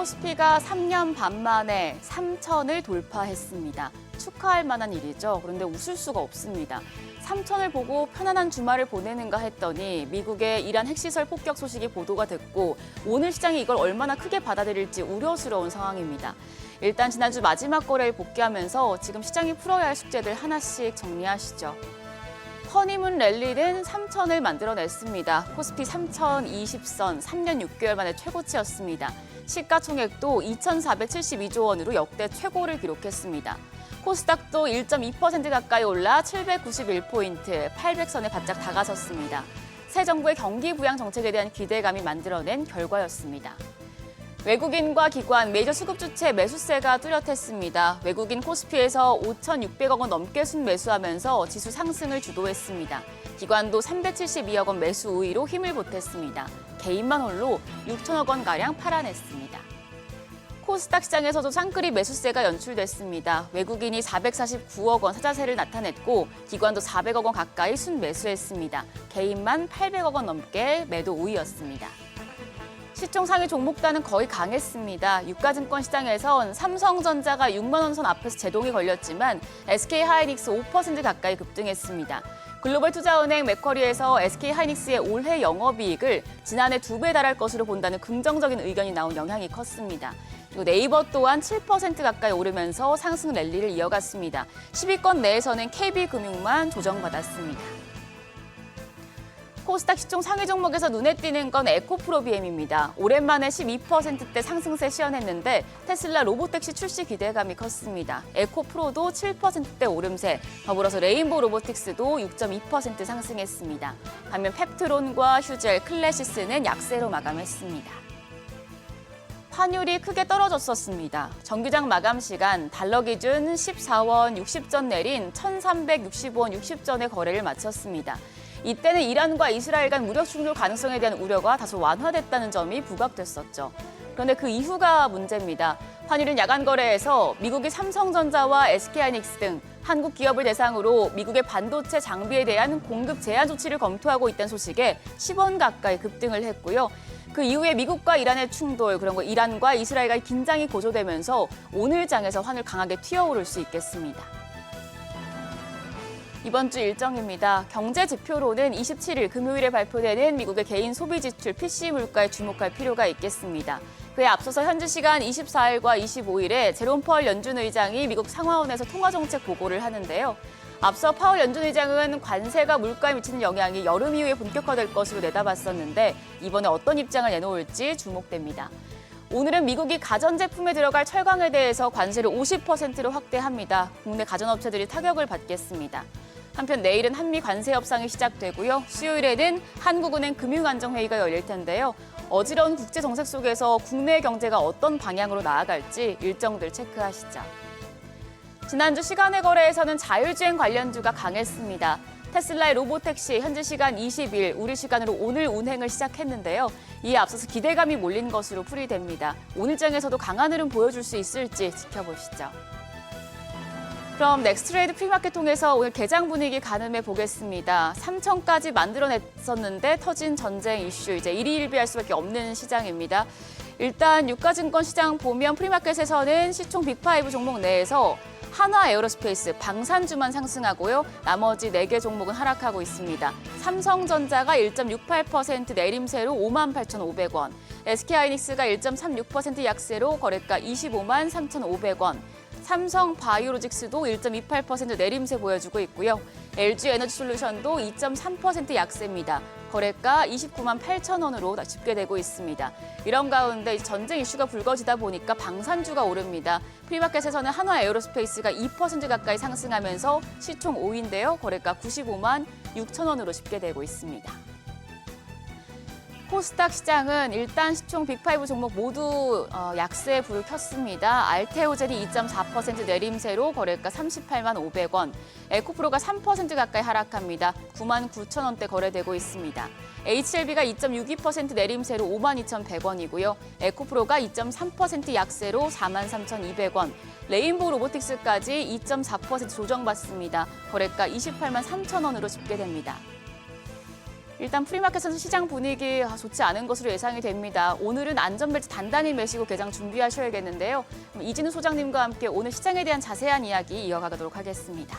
코스피가 3년 반 만에 3천을 돌파했습니다. 축하할 만한 일이죠. 그런데 웃을 수가 없습니다. 3천을 보고 편안한 주말을 보내는가 했더니 미국의 이란 핵시설 폭격 소식이 보도가 됐고 오늘 시장이 이걸 얼마나 크게 받아들일지 우려스러운 상황입니다. 일단 지난주 마지막 거래일 복귀하면서 지금 시장이 풀어야 할 숙제들 하나씩 정리하시죠. 허니문 랠리는 3천을 만들어냈습니다. 코스피 3,020선 3년 6개월 만에 최고치였습니다. 시가총액도 2,472조 원으로 역대 최고를 기록했습니다. 코스닥도 1.2% 가까이 올라 791포인트, 800선에 바짝 다가섰습니다. 새 정부의 경기 부양 정책에 대한 기대감이 만들어낸 결과였습니다. 외국인과 기관, 메이저 수급 주체 매수세가 뚜렷했습니다. 외국인 코스피에서 5,600억 원 넘게 순매수하면서 지수 상승을 주도했습니다. 기관도 372억 원 매수 우위로 힘을 보탰습니다. 개인만 홀로 6천억 원 가량 팔아냈습니다. 코스닥 시장에서도 쌍끌이 매수세가 연출됐습니다. 외국인이 449억 원 사자세를 나타냈고 기관도 400억 원 가까이 순매수했습니다. 개인만 800억 원 넘게 매도 우위였습니다. 시총 상위 종목단은 거의 강했습니다. 유가증권 시장에선 삼성전자가 6만 원선 앞에서 제동이 걸렸지만 SK 하이닉스 5% 가까이 급등했습니다. 글로벌 투자은행 맥쿼리에서 SK 하이닉스의 올해 영업이익을 지난해 두 배 달할 것으로 본다는 긍정적인 의견이 나온 영향이 컸습니다. 그리고 네이버 또한 7% 가까이 오르면서 상승 랠리를 이어갔습니다. 10위권 내에서는 KB금융만 조정받았습니다. 코스닥 시총 상위 종목에서 눈에 띄는 건 에코프로비엠입니다. 오랜만에 12%대 상승세 시연했는데 테슬라 로보택시 출시 기대감이 컸습니다. 에코프로도 7%대 오름세, 더불어서 레인보우 로보틱스도 6.2% 상승했습니다. 반면 펩트론과 휴젤, 클래시스는 약세로 마감했습니다. 환율이 크게 떨어졌었습니다. 정규장 마감 시간 달러 기준 14원 60전 내린 1,365원 60전의 거래를 마쳤습니다. 이때는 이란과 이스라엘 간 무력 충돌 가능성에 대한 우려가 다소 완화됐다는 점이 부각됐었죠. 그런데 그 이후가 문제입니다. 환율은 야간 거래에서 미국이 삼성전자와 SK하이닉스 등 한국 기업을 대상으로 미국의 반도체 장비에 대한 공급 제한 조치를 검토하고 있다는 소식에 10원 가까이 급등을 했고요. 그 이후에 미국과 이란의 충돌, 그런 거 이란과 이스라엘과의 긴장이 고조되면서 오늘 장에서 환율 강하게 튀어오를 수 있겠습니다. 이번 주 일정입니다. 경제 지표로는 27일 금요일에 발표되는 미국의 개인 소비 지출 PC 물가에 주목할 필요가 있겠습니다. 그에 앞서서 현지 시간 24일과 25일에 제롬 펄 연준 의장이 미국 상하원에서 통화 정책 보고를 하는데요. 앞서 파월 연준 의장은 관세가 물가에 미치는 영향이 여름 이후에 본격화될 것으로 내다봤었는데 이번에 어떤 입장을 내놓을지 주목됩니다. 오늘은 미국이 가전제품에 들어갈 철강에 대해서 관세를 50%로 확대합니다. 국내 가전업체들이 타격을 받겠습니다. 한편 내일은 한미 관세 협상이 시작되고요. 수요일에는 한국은행 금융안정회의가 열릴 텐데요. 어지러운 국제 정책 속에서 국내 경제가 어떤 방향으로 나아갈지 일정들 체크하시죠. 지난주 시간의 거래에서는 자율주행 관련주가 강했습니다. 테슬라의 로보택시 현지 시간 20일, 우리 시간으로 오늘 운행을 시작했는데요. 이에 앞서서 기대감이 몰린 것으로 풀이됩니다. 오늘 장에서도 강한 흐름 보여줄 수 있을지 지켜보시죠. 그럼 넥스트레이드 프리마켓 통해서 오늘 개장 분위기 가늠해 보겠습니다. 3천까지 만들어냈었는데 터진 전쟁 이슈 이제 일희일비할 수밖에 없는 시장입니다. 일단 유가증권 시장 보면 프리마켓에서는 시총 빅5 종목 내에서 한화 에어로스페이스, 방산주만 상승하고요. 나머지 4개 종목은 하락하고 있습니다. 삼성전자가 1.68% 내림세로 58,500원, SK하이닉스가 1.36% 약세로 거래가 25만 3,500원, 삼성 바이오로직스도 1.28% 내림세 보여주고 있고요. LG 에너지 솔루션도 2.3% 약세입니다. 거래가 29만 8천 원으로 집계되고 있습니다. 이런 가운데 전쟁 이슈가 불거지다 보니까 방산주가 오릅니다. 프리마켓에서는 한화 에어로스페이스가 2% 가까이 상승하면서 시총 5위인데요. 거래가 95만 6천 원으로 집계되고 있습니다. 코스닥 시장은 일단 시총 빅5 종목 모두 어, 약세에 불을 켰습니다. 알테오젠이 2.4% 내림세로 거래가 38만 500원, 에코프로가 3% 가까이 하락합니다. 9만 9천 원대 거래되고 있습니다. HLB가 2.62% 내림세로 5만 2,100원이고요. 에코프로가 2.3% 약세로 4만 3,200원, 레인보우 로보틱스까지 2.4% 조정받습니다. 거래가 28만 3천 원으로 집계됩니다. 일단 프리마켓에서 시장 분위기 아, 좋지 않은 것으로 예상이 됩니다. 오늘은 안전벨트 단단히 매시고 개장 준비하셔야겠는데요. 이진우 소장님과 함께 오늘 시장에 대한 자세한 이야기 이어가도록 하겠습니다.